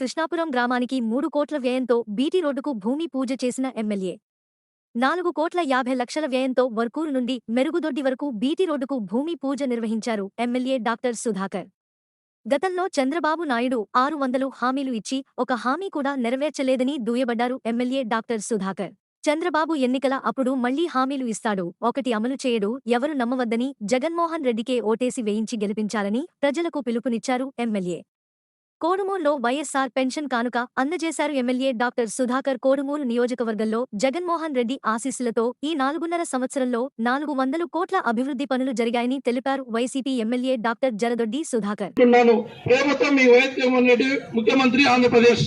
కృష్ణాపురం గ్రామానికి మూడు కోట్ల వ్యయంతో బీటీ రోడ్డుకు భూమి పూజ చేసిన ఎమ్మెల్యే. నాలుగు కోట్ల యాభై లక్షల వ్యయంతో వర్కూరు నుండి మెరుగుదొడ్డి వరకు బీటీ రోడ్డుకు భూమి పూజ నిర్వహించారు ఎమ్మెల్యే డాక్టర్ సుధాకర్. గతంలో చంద్రబాబు నాయుడు ఆరు వందలు హామీలు ఇచ్చి ఒక హామీ కూడా నెరవేర్చలేదని దుయ్యబడ్డారు ఎమ్మెల్యే డాక్టర్ సుధాకర్. చంద్రబాబు ఎన్నికల అప్పుడు మళ్ళీ హామీలు ఇస్తాడు ఒకటి అమలు చేయడు ఎవరు నమ్మవద్దని జగన్మోహన్ రెడ్డికే ఓటేసి వేయించి గెలిపించాలని ప్రజలకు పిలుపునిచ్చారు ఎమ్మెల్యే. కోడుమూరులో వైఎస్సార్ పెన్షన్ కానుక అందజేశారు ఎమ్మెల్యే డాక్టర్ సుధాకర్ కోడుమూరు నియోజకవర్గంలో జగన్మోహన్ రెడ్డి ఆశీస్సులతో ఈ నాలుగున్నర సంవత్సరంలో నాలుగు వందలు కోట్ల అభివృద్ధి పనులు జరిగాయని తెలిపారు YCP MLA doctor Jaradoddi Sudhakar. ముఖ్యమంత్రి ఆంధ్రప్రదేశ్?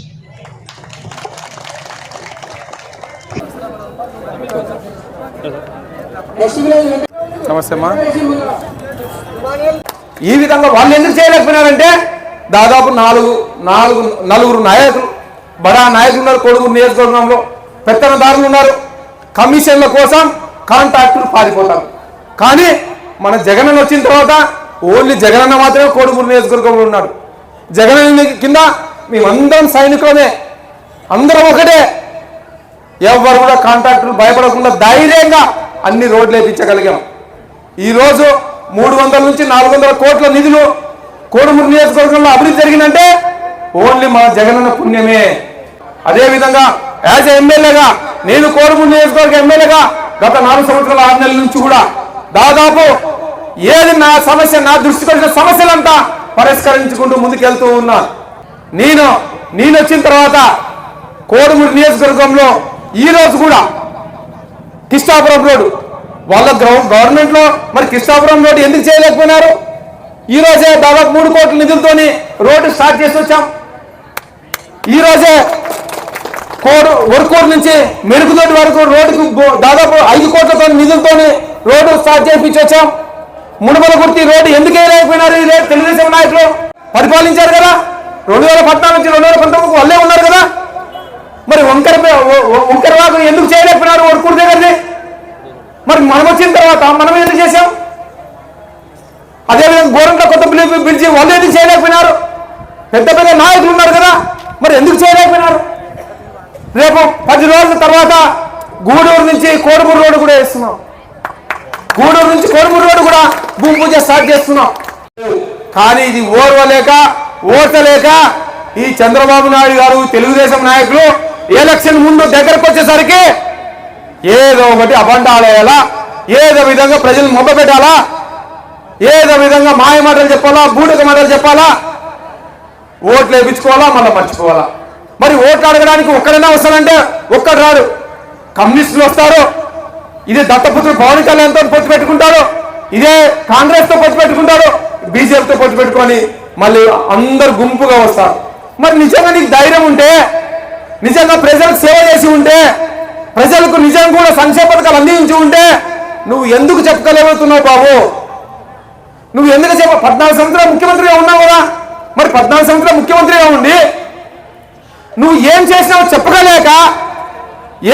నమస్తే ఈ విధంగా వాళ్ళు ఎందుకు చేయలేకపోయినారంటే దాదాపు నాలుగు నాలుగు నలుగురు నాయకులు బడా నాయకులు ఉన్నారు కొడుకు నియోజకవర్గంలో. పెత్తనదారులు ఉన్నారు. కమిషన్ల కోసం కాంట్రాక్టులు పారిపోతారు. కానీ మన జగనన్న వచ్చిన తర్వాత ఓన్లీ జగనన్న మాత్రమే కోడుమూరు నియోజకవర్గంలో ఉన్నాడు. జగనన్న కింద మేమందరం సైనికులమే. అందరం ఒకటే. ఎవరు కూడా కాంట్రాక్టులు భయపడకుండా ధైర్యంగా అన్ని రోడ్లు వేయించగలిగాం ఈరోజు మూడు వందల నుంచి నాలుగు వందల కోట్ల నిధులు కోడుమూరు నియోజకవర్గంలో అభివృద్ధి జరిగిందంటే ఓన్లీ మా జగనన్న పుణ్యమే. అదేవిధంగా యాజ్ ఎమ్మెల్యేగా నేను కోడుమూరు నియోజకవర్గ ఎమ్మెల్యేగా గత నాలుగు సంవత్సరాల ఆరు నెలల నుంచి కూడా దాదాపు ఏది నా సమస్య నా దృష్టికి వచ్చిన సమస్యలంతా పరిష్కరించుకుంటూ ముందుకెళ్తూ ఉన్నా. నేను నేను వచ్చిన తర్వాత కోడుమూరు నియోజకవర్గంలో ఈ రోజు కూడా కిష్టాపురం రోడ్డు. వాళ్ళ గ్రౌండ్ గవర్నమెంట్లో మరి కిష్టాపురం రోడ్డు ఎందుకు చేయలేకపోయినారు? ఈ రోజే దాదాపు మూడు కోట్ల నిధులతోని రోడ్డు స్టార్ట్ చేసి వచ్చాం. ఈ రోజే కోడు వరకూరు నుంచి మెరుగుదొడ్డి వరకు రోడ్డుకు దాదాపు ఐదు కోట్లతో నిధులతోని రోడ్డు స్టార్ట్ చేయించి వచ్చాం. మునుమల గుర్తి రోడ్డు ఎందుకు వేయలేకపోయినారు ఈ రే- తెలుగుదేశం నాయకులు పరిపాలించారు కదా. రెండు వేల పద్నాలుగు నుంచి రెండు వేల పంతొమ్మిది వాళ్ళే ఉన్నారు కదా. మరి వంకర వంకర వాకు ఎందుకు చేయలేకపోయినారు వరకూరు దగ్గరది? మరి మనం వచ్చిన తర్వాత మనం అదేవిధంగా గోరంట్ల కొత్త బిల్లు పిలిచి వాళ్ళు ఎందుకు చేయలేకపోయినారు. పెద్ద పెద్ద నాయకులు ఉన్నారు కదా మరి ఎందుకు చేయలేకపోయినారు? రేపు పది రోజుల తర్వాత గూడూరు నుంచి కోడుమూరు రోడ్డు కూడా వేస్తున్నాం. గూడూరు నుంచి కోడుమూరు రోడ్డు కూడా భూమి పూజ స్టార్ట్ చేస్తున్నాం. కానీ ఇది ఓర్వలేక ఓర్చలేక ఈ చంద్రబాబు నాయుడు గారు తెలుగుదేశం నాయకులు ఎలక్షన్ ముందు దగ్గరకు వచ్చేసరికి ఏదో ఒకటి అబండాలేయాలా ఏదో విధంగా ప్రజలు మొబ్బ పెట్టాలా ఏదో విధంగా మాయ మాటలు చెప్పాలా బూడిక మాటలు చెప్పాలా? ఓట్లు వేయించుకోవాలా మళ్ళీ మర్చిపోవాలా? మరి ఓట్లు అడగడానికి ఒక్కడైనా వస్తాడంటే ఒక్కడు రాడు. కమ్యూనిస్టులు వస్తారు. ఇదే దత్తపుత్రుడు పవన్ కళ్యాణ్తో పొత్తు పెట్టుకుంటారు. ఇదే కాంగ్రెస్తో పొత్తు పెట్టుకుంటారు. బీజేపీతో పొత్తు పెట్టుకొని మళ్ళీ అందరు గుంపుగా వస్తారు. మరి నిజంగా నీకు ధైర్యం ఉంటే నిజంగా ప్రజలకు సేవ చేసి ఉంటే ప్రజలకు నిజంగా కూడా సంక్షేమ పథకాలు అందించి ఉంటే నువ్వు ఎందుకు చెప్పగలుగుతున్నావు బాబు? నువ్వు ఎందుకు చెప్ప పద్నాలుగు సంవత్సరాలు ముఖ్యమంత్రిగా ఉన్నావు కదా మరి పద్నాలుగు సంవత్సరాలు ముఖ్యమంత్రిగా ఉండి నువ్వు ఏం చేసినావు చెప్పగలేక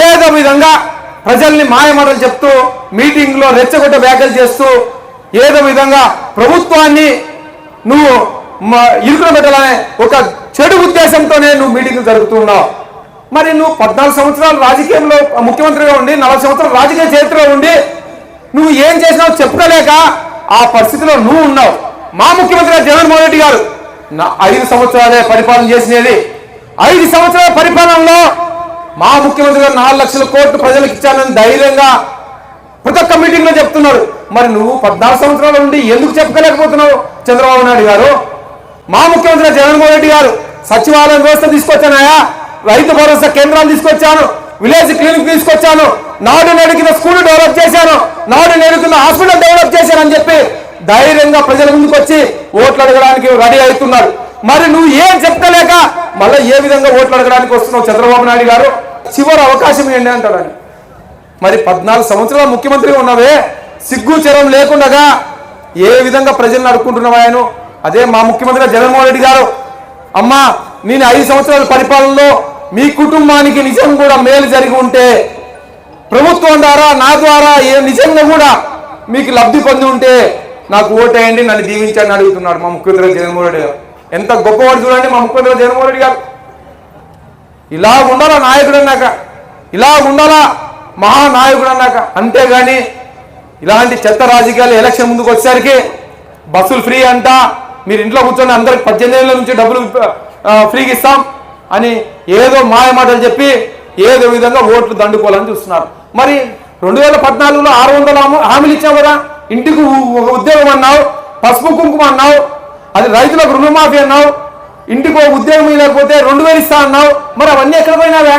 ఏదో విధంగా ప్రజల్ని మాయమాటలు చెప్తూ మీటింగ్లో రెచ్చగొట్ట వ్యాఖ్యలు చేస్తూ ఏదో విధంగా ప్రభుత్వాన్ని నువ్వు మ- ఇరుకున పెట్టాలనే ఒక చెడు ఉద్దేశంతోనే నువ్వు మీటింగ్లు జరుగుతున్నావు మరి నువ్వు పద్నాలుగు సంవత్సరాలు రాజకీయంలో ముఖ్యమంత్రిగా ఉండి నలభై సంవత్సరాలు రాజకీయ చరిత్రలో ఉండి నువ్వు ఏం చేసినావు చెప్పుకోలేక ఆ పరిస్థితిలో నువ్వు ఉన్నావు. మా ముఖ్యమంత్రి జగన్మోహన్ రెడ్డి గారు నా ఐదు సంవత్సరాలే పరిపాలన చేసినది. ఐదు సంవత్సరాల పరిపాలనలో మా ముఖ్యమంత్రి గారు నాలుగు లక్షల కోట్లు ప్రజలకు ఇచ్చానని ధైర్యంగా ప్రతి ఒక్క మీటింగ్లో చెప్తున్నారు. మరి నువ్వు పద్నాలుగు సంవత్సరాల నుండి ఎందుకు చెప్పుకోలేకపోతున్నావు చంద్రబాబు నాయుడు గారు? మా ముఖ్యమంత్రి జగన్మోహన్ రెడ్డి గారు సచివాలయం వ్యవస్థ తీసుకొచ్చానయా? రైతు భరోసా కేంద్రాలు తీసుకొచ్చాను. విలేజ్ క్లినిక్ తీసుకొచ్చాను. నాడు నేడుకిన స్కూల్ డెవలప్ చేశాను. నాడు నేడుకున్న హాస్పిటల్ డెవలప్ చేశాను అని చెప్పి ధైర్యంగా ప్రజల ముందుకు వచ్చి ఓట్లు అడగడానికి రెడీ అవుతున్నారు. మరి నువ్వు ఏం చెప్తలేక మళ్ళీ ఏ విధంగా ఓట్లు అడగడానికి వస్తున్నావు చంద్రబాబు నాయుడు గారు? చివరి అవకాశం ఏంటి అంటాడు మరి పద్నాలుగు సంవత్సరాల ముఖ్యమంత్రి ఉన్నవే సిగ్గు చెరం లేకుండగా ఏ విధంగా ప్రజలను అడుక్కుంటున్నావా ఆయన? అదే మా ముఖ్యమంత్రి జగన్మోహన్ రెడ్డి గారు. అమ్మా నేను ఐదు సంవత్సరాల పరిపాలనలో మీ కుటుంబానికి నిజం కూడా మేలు జరిగి ఉంటే ప్రభుత్వం ద్వారా నా ద్వారా ఏ నిజంగా కూడా మీకు లబ్ధి పొంది ఉంటే నాకు ఓటేయండి నన్ను దీవించండి అడుగుతున్నాడు మా ముఖ్యమంత్రి జగన్మోహన్ రెడ్డి గారు. ఎంత గొప్పవాడు చూడండి మా ముఖ్యమంత్రి జగన్మోహన్ రెడ్డి గారు. ఇలా ఉండాలా నాయకుడు అన్నాక? ఇలా ఉండాలా మహానాయకుడు అన్నాక? అంతేగాని ఇలాంటి చెత్త రాజకీయాలు ఎలక్షన్ ముందుకు వచ్చేసరికి బస్సులు ఫ్రీ అంట మీరు ఇంట్లో కూర్చొని అందరికి పద్దెనిమిది ఏళ్ళ నుంచి డబ్బులు ఫ్రీకి ఇస్తాం అని ఏదో మాయ మాటలు చెప్పి ఏదో విధంగా ఓట్లు దండుకోవాలని చూస్తున్నారు. మరి రెండు వేల పద్నాలుగులో ఆరు వందల హామీ- హామీలు ఇచ్చావు కదా? ఇంటికి ఒక ఉద్యోగం అన్నావు పసుపు కుంకుమ అన్నావు అది రైతులకు రుణమాఫీ అన్నావు ఇంటికి ఒక ఉద్యోగం లేకపోతే రెండు వేలు ఇస్తా అన్నావు మరి అవన్నీ ఎక్కడ పోయినావే?